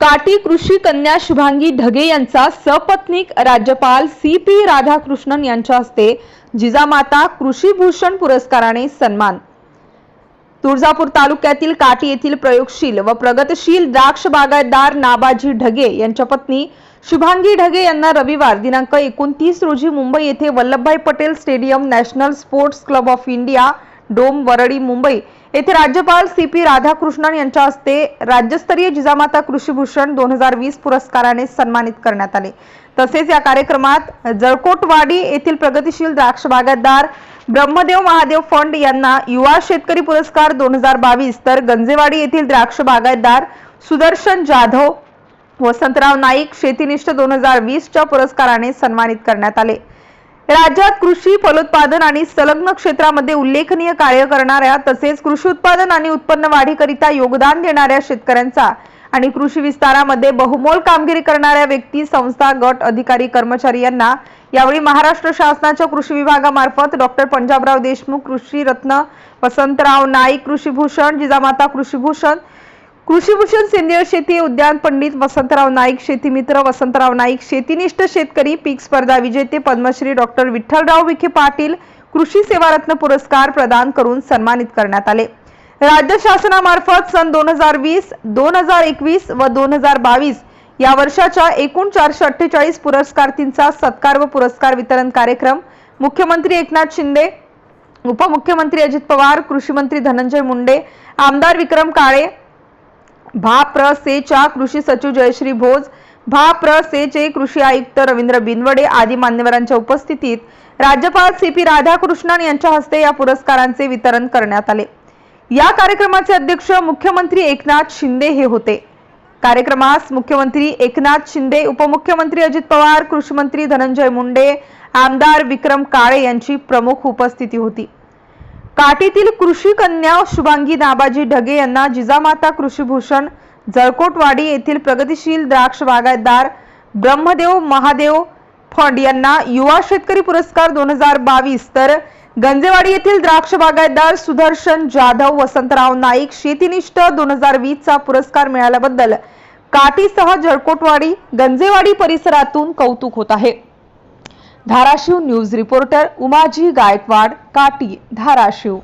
काटी कृषी कन्या शुभांगी ढगे यांचा सपत्नीक राज्यपाल सी पी राधाकृष्णन यांच्या हस्ते जिजामाता कृषीभूषण पुरस्काराने सन्मान. तुळजापूर तालुक्यातील काटी येथील प्रयोगशील व प्रगतशील द्राक्ष बागायतदार नाबाजी ढगे यांच्या पत्नी शुभांगी ढगे यांना रविवार दिनांक एकोणतीस रोजी मुंबई येथे Vallabhbhai Patel stadium national sports club of India dome Worli Mumbai येथे राज्यपाल सी पी राधाकृष्णन यांच्या हस्ते राज्यस्तरीय जिजामाता कृषीभूषण दोन हजार वीस पुरस्काराने सन्मानित करण्यात आले. तसेच या कार्यक्रमात जळकोटवाडी येथील प्रगतीशील द्राक्ष बागायतदार ब्रह्मदेव महादेव फंड यांना युवा शेतकरी पुरस्कार दोन हजार बावीस तर गंजेवाडी येथील द्राक्ष बागायतदार सुदर्शन जाधव वसंतराव नाईक शेतीनिष्ठ दोन हजार वीसच्या पुरस्काराने सन्मानित करण्यात आले. राज्यात कृषी फलोत्पादन आणि संलग्न क्षेत्रामध्ये उल्लेखनीय कार्य करणाऱ्या तसेच कृषी उत्पादन आणि उत्पन्न वाढीकरिता योगदान देणाऱ्या शेतकऱ्यांचा आणि कृषी विस्तारामध्ये बहुमोल कामगिरी करणाऱ्या व्यक्ती संस्था गट अधिकारी कर्मचारी यांना यावेळी महाराष्ट्र शासनाच्या कृषी विभागामार्फत डॉक्टर पंजाबराव देशमुख कृषी रत्न वसंतराव नाईक कृषीभूषण जिजामाता कृषीभूषण कृषीभूषण सेंद्रिय शेती उद्यान पंडित वसंतराव नाईक शेतीमित्र वसंतराव नाईक शेतीनिष्ठ शेतकरी पीक स्पर्धा विजेते पद्मश्री डॉक्टर विठ्ठलराव विखे पाटील कृषी सेवारत्न पुरस्कार प्रदान करून सन्मानित करण्यात आले. राज्य शासनामार्फत सन दोन हजार वीस दोन हजार एकवीस व दोन हजार बावीस या वर्षाच्या एकूण चारशे अठ्ठेचाळीस पुरस्कारार्थींचा सत्कार व पुरस्कार वितरण कार्यक्रम मुख्यमंत्री एकनाथ शिंदे उपमुख्यमंत्री अजित पवार कृषी मंत्री धनंजय मुंडे आमदार विक्रम काळे भा प्र से च्या कृषी सचिव जयश्री भोज भा प्र से चे कृषी आयुक्त रवींद्र बिनवडे आदी मान्यवरांच्या उपस्थितीत राज्यपाल सी पी राधाकृष्णन यांच्या हस्ते या पुरस्कारांचे वितरण करण्यात आले. या कार्यक्रमाचे अध्यक्ष मुख्यमंत्री एकनाथ शिंदे हे होते. कार्यक्रमास मुख्यमंत्री एकनाथ शिंदे उपमुख्यमंत्री अजित पवार कृषी मंत्री धनंजय मुंडे आमदार विक्रम काळे यांची प्रमुख उपस्थिती होती. काटीतील कृषी कन्या शुभांगी नाबाजी ढगे यांना जिजामाता कृषीभूषण जळकोटवाडी येथील प्रगतिशील द्राक्ष बागायतदार ब्रह्मदेव महादेव फंड यांना युवा शेतकरी पुरस्कार दोन हजार बावीस. तर गंजेवाडी येथील द्राक्ष बागायतदार सुदर्शन जाधव वसंतराव नाईक शेतीनिष्ठ दोन हजार वीस चा पुरस्कार मिळाल्याबद्दल काटीसह जळकोटवाडी गंजेवाडी परिसरातून कौतुक होत आहे. Dharashiv news reporter Umaji Gaikwad Kati Dharashiv.